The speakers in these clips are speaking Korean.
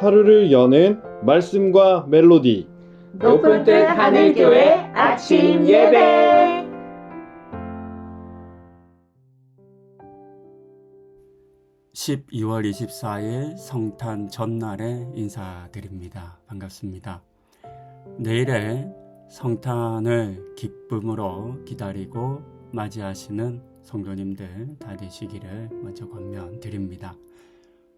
하루를 여는 말씀과 멜로디 높은 뜻 하늘교회 아침 예배 12월 24일 성탄 전날에 인사드립니다. 반갑습니다. 내일의 성탄을 기쁨으로 기다리고 맞이하시는 성도님들 다 되시기를 먼저 권면 드립니다.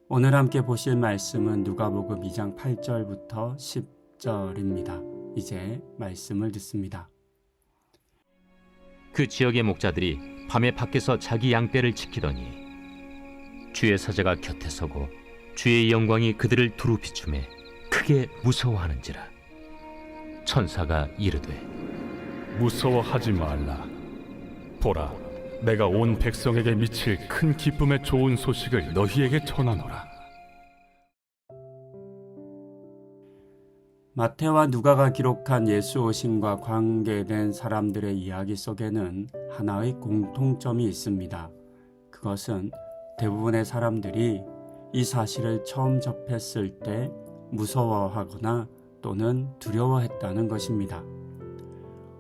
오늘 함께 보실 말씀은 누가복음 2장 8절부터 10절입니다. 이제 말씀을 듣습니다. 그 지역의 목자들이 밤에 밖에서 자기 양떼를 지키더니 주의 사자가 곁에 서고 주의 영광이 그들을 두루 비추매 크게 무서워하는지라 천사가 이르되 무서워하지 말라. 보라, 내가 온 백성에게 미칠 큰 기쁨의 좋은 소식을 너희에게 전하노라. 마태와 누가가 기록한 예수 오심과 관계된 사람들의 이야기 속에는 하나의 공통점이 있습니다. 그것은 대부분의 사람들이 이 사실을 처음 접했을 때 무서워하거나 또는 두려워했다는 것입니다.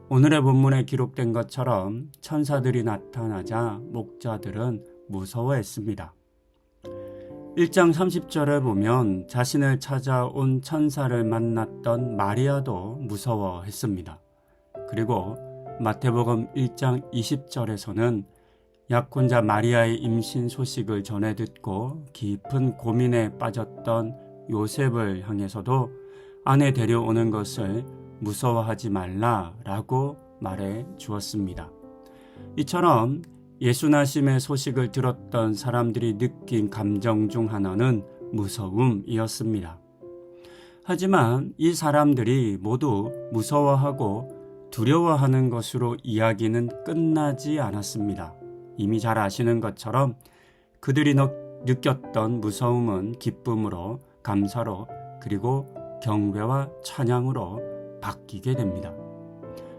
오늘의 본문에 기록된 것처럼 천사들이 나타나자 목자들은 무서워했습니다. 1장 30절을 보면 자신을 찾아온 천사를 만났던 마리아도 무서워했습니다. 그리고 마태복음 1장 20절에서는 약혼자 마리아의 임신 소식을 전해 듣고 깊은 고민에 빠졌던 요셉을 향해서도 아내 데려오는 것을 무서워하지 말라 라고 말해 주었습니다. 이처럼 예수 나심의 소식을 들었던 사람들이 느낀 감정 중 하나는 무서움이었습니다. 하지만 이 사람들이 모두 무서워하고 두려워하는 것으로 이야기는 끝나지 않았습니다. 이미 잘 아시는 것처럼 그들이 느꼈던 무서움은 기쁨으로, 감사로, 그리고 경배와 찬양으로 바뀌게 됩니다.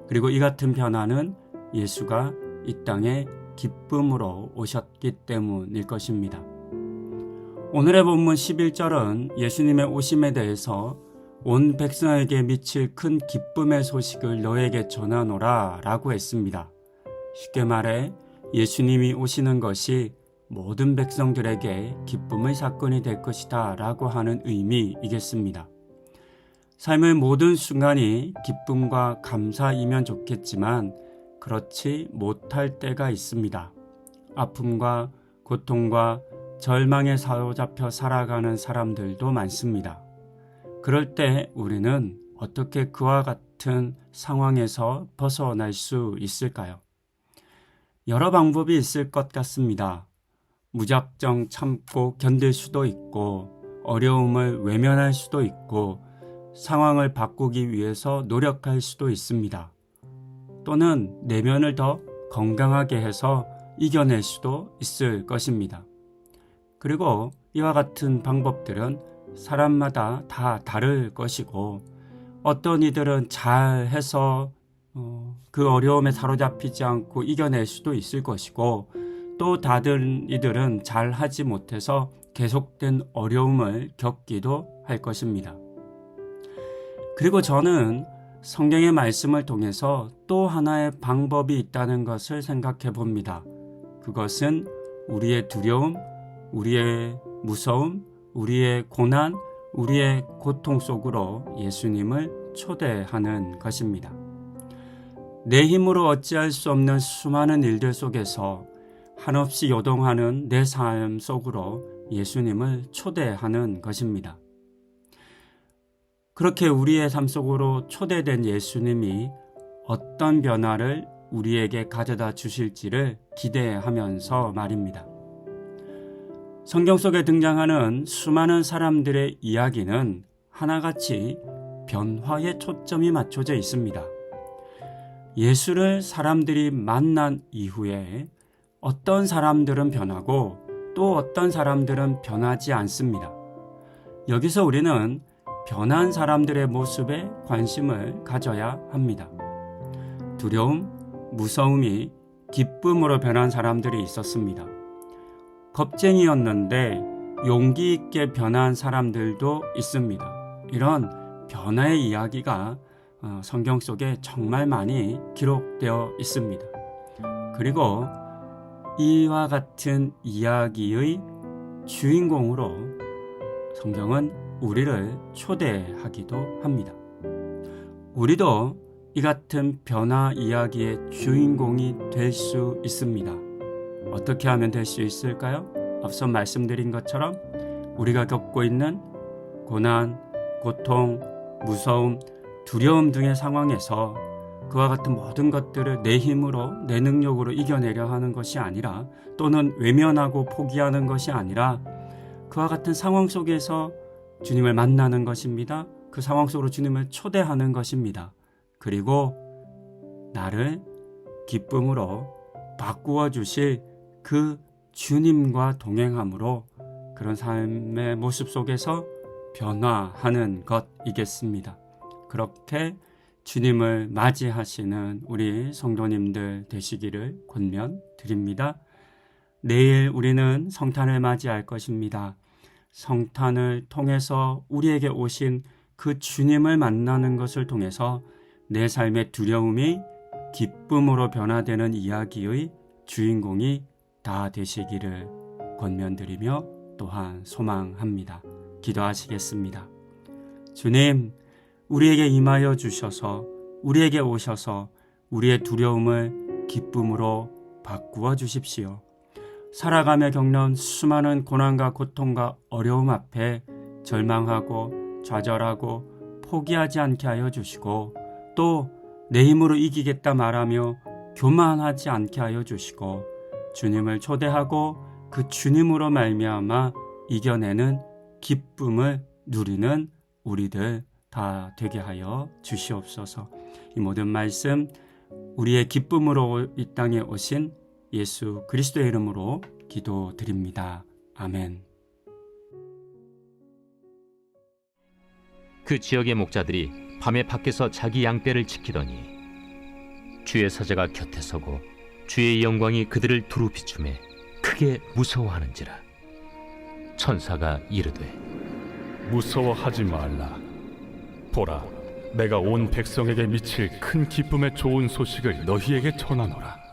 그리고 이 같은 변화는 예수가 이 땅에 기쁨으로 오셨기 때문일 것입니다. 오늘의 본문 11절은 예수님의 오심에 대해서 온 백성에게 미칠 큰 기쁨의 소식을 너에게 전하노라 라고 했습니다. 쉽게 말해 예수님이 오시는 것이 모든 백성들에게 기쁨의 사건이 될 것이다 라고 하는 의미이겠습니다. 삶의 모든 순간이 기쁨과 감사이면 좋겠지만 그렇지 못할 때가 있습니다. 아픔과 고통과 절망에 사로잡혀 살아가는 사람들도 많습니다. 그럴 때 우리는 어떻게 그와 같은 상황에서 벗어날 수 있을까요? 여러 방법이 있을 것 같습니다. 무작정 참고 견딜 수도 있고, 어려움을 외면할 수도 있고, 상황을 바꾸기 위해서 노력할 수도 있습니다. 또는 내면을 더 건강하게 해서 이겨낼 수도 있을 것입니다. 그리고 이와 같은 방법들은 사람마다 다 다를 것이고, 어떤 이들은 잘 해서 어, 그 어려움에 사로잡히지 않고 이겨낼 수도 있을 것이고 또 다른 이들은 잘 하지 못해서 계속된 어려움을 겪기도 할 것입니다. 그리고 저는 성경의 말씀을 통해서 또 하나의 방법이 있다는 것을 생각해 봅니다. 그것은 우리의 두려움, 우리의 무서움, 우리의 고난, 우리의 고통 속으로 예수님을 초대하는 것입니다. 내 힘으로 어찌할 수 없는 수많은 일들 속에서 한없이 요동하는 내 삶 속으로 예수님을 초대하는 것입니다. 그렇게 우리의 삶 속으로 초대된 예수님이 어떤 변화를 우리에게 가져다 주실지를 기대하면서 말입니다. 성경 속에 등장하는 수많은 사람들의 이야기는 하나같이 변화에 초점이 맞춰져 있습니다. 예수를 사람들이 만난 이후에 어떤 사람들은 변하고 또 어떤 사람들은 변하지 않습니다. 여기서 우리는 변한 사람들의 모습에 관심을 가져야 합니다. 두려움, 무서움이 기쁨으로 변한 사람들이 있었습니다. 겁쟁이였는데 용기 있게 변한 사람들도 있습니다. 이런 변화의 이야기가 어, 성경 속에 정말 많이 기록되어 있습니다. 그리고 이와 같은 이야기의 주인공으로 성경은 우리를 초대하기도 합니다. 우리도 이 같은 변화 이야기의 주인공이 될 수 있습니다. 어떻게 하면 될 수 있을까요? 앞서 말씀드린 것처럼 우리가 겪고 있는 고난, 고통, 무서움, 두려움 등의 상황에서 그와 같은 모든 것들을 내 힘으로, 내 능력으로 이겨내려 하는 것이 아니라 또는 외면하고 포기하는 것이 아니라 그와 같은 상황 속에서 주님을 만나는 것입니다. 그 상황 속으로 주님을 초대하는 것입니다. 그리고 나를 기쁨으로 바꾸어 주실 그 주님과 동행함으로 그런 삶의 모습 속에서 변화하는 것이겠습니다. 그렇게 주님을 맞이하시는 우리 성도님들 되시기를 권면 드립니다. 내일 우리는 성탄을 맞이할 것입니다. 성탄을 통해서 우리에게 오신 그 주님을 만나는 것을 통해서 내 삶의 두려움이 기쁨으로 변화되는 이야기의 주인공이 다 되시기를 권면드리며 또한 소망합니다. 기도하시겠습니다. 주님, 우리에게 임하여 주셔서 우리에게 오셔서 우리의 두려움을 기쁨으로 바꾸어 주십시오. 살아가며 겪는 수많은 고난과 고통과 어려움 앞에 절망하고 좌절하고 포기하지 않게 하여 주시고 또 내 힘으로 이기겠다 말하며 교만하지 않게 하여 주시고 주님을 초대하고 그 주님으로 말미암아 이겨내는 기쁨을 누리는 우리들 다 되게 하여 주시옵소서. 이 모든 말씀 우리의 기쁨으로 이 땅에 오신 예수 그리스도의 이름으로 기도드립니다. 아멘. 그 지역의 목자들이 밤에 밖에서 자기 양떼를 지키더니 주의 사자가 곁에 서고 주의 영광이 그들을 두루 비추매 크게 무서워하는지라 천사가 이르되 무서워하지 말라. 보라, 내가 온 백성에게 미칠 큰 기쁨의 좋은 소식을 너희에게 전하노라.